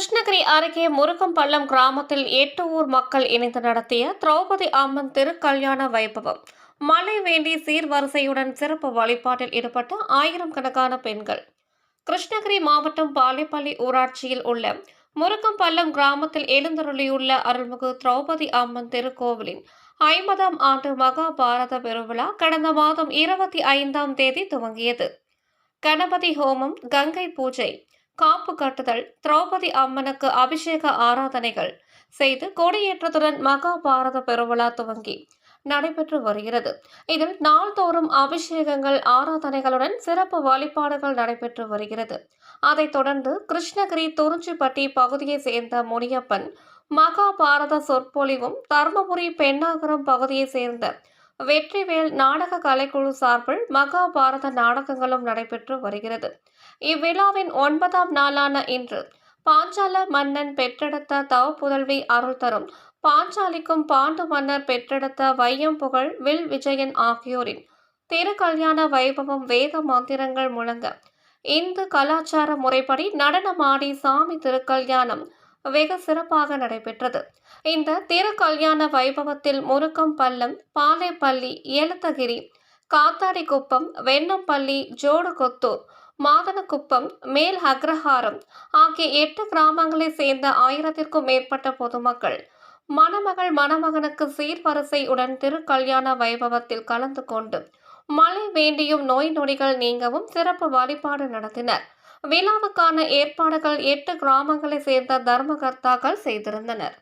கிருஷ்ணகிரி அருகே முருகம்பள்ளம் கிராமத்தில் எட்டு ஊர் மக்கள் இணைந்து நடத்திய திரௌபதி அம்மன் திருக்கல்யாண வைபவம். மழை வேண்டி சீர்வரிசையுடன் சிறப்பு வழிபாட்டில் ஈடுபட்ட ஆயிரம் கணக்கான பெண்கள். கிருஷ்ணகிரி மாவட்டம் பாலைப்பள்ளி ஊராட்சியில் உள்ள முருகம்பள்ளம் கிராமத்தில் எழுந்தருளியுள்ள அருள்மிகு திரௌபதி அம்மன் திருக்கோவிலின் ஐம்பதாம் ஆண்டு மகாபாரத பெருவிழா கடந்த மாதம் இருபத்தி ஐந்தாம் தேதி துவங்கியது. கணபதி ஹோமம் கங்கை பூஜை காப்பு கட்டுதல் திரௌபதி அம்மனுக்கு அபிஷேக ஆராதனைகள் செய்து கொடியேற்றத்துடன் மகாபாரத பெருவிழா துவங்கி நடைபெற்று வருகிறது. இதில் நாள்தோறும் அபிஷேகங்கள் ஆராதனைகளுடன் சிறப்பு வழிபாடுகள் நடைபெற்று வருகிறது. அதைத் தொடர்ந்து கிருஷ்ணகிரி துறிஞ்சிப்பட்டி பகுதியைச் சேர்ந்த முனியப்பன் மகாபாரத சொற்பொழிவும் தருமபுரி பெண்ணாகரம் பகுதியைச் சேர்ந்த வெற்றிவேல் நாடக கலைக்குழு சார்பில் மகாபாரத நாடகங்களும் நடைபெற்று வருகிறது. இவ்விழாவின் ஒன்பதாம் நாளான இன்று பாஞ்சால மன்னன் பெற்றெடுத்த தவ புதல்வி அருள் தரும் பாஞ்சாலிக்கும் பாண்டு மன்னர் பெற்றெடுத்த வையம் புகழ் வில் விஜயன் ஆகியோரின் திருக்கல்யாண வைபவம் வேத மந்திரங்கள் முழங்க இந்து கலாச்சார முறைப்படி நடனமாடி சாமி திருக்கல்யாணம் வெகு சிறப்பாக நடைபெற்றது. இந்த திருக்கல்யாண வைபவத்தில் முருக்கம் பள்ளம் பாலேப்பள்ளி ஏலத்தகிரி காத்தாடிக்குப்பம் வெண்ணம்பள்ளி ஜோடுகொத்தூர் மாதனக்குப்பம் மேல் அக்ரஹாரம் ஆகிய எட்டு கிராமங்களைச் சேர்ந்த ஆயிரத்திற்கும் மேற்பட்ட பொதுமக்கள் மணமகள் மணமகனுக்கு சீர்வரிசையுடன் திருக்கல்யாண வைபவத்தில் கலந்து கொண்டு மழை வேண்டியும் நோய் நொடிகள் நீங்கவும் சிறப்பு வழிபாடு நடத்தினர். விழாவுக்கான ஏற்பாடுகள் எட்டு கிராமங்களை சேர்ந்த தர்மகர்த்தாக்கள் செய்திருந்தனர்.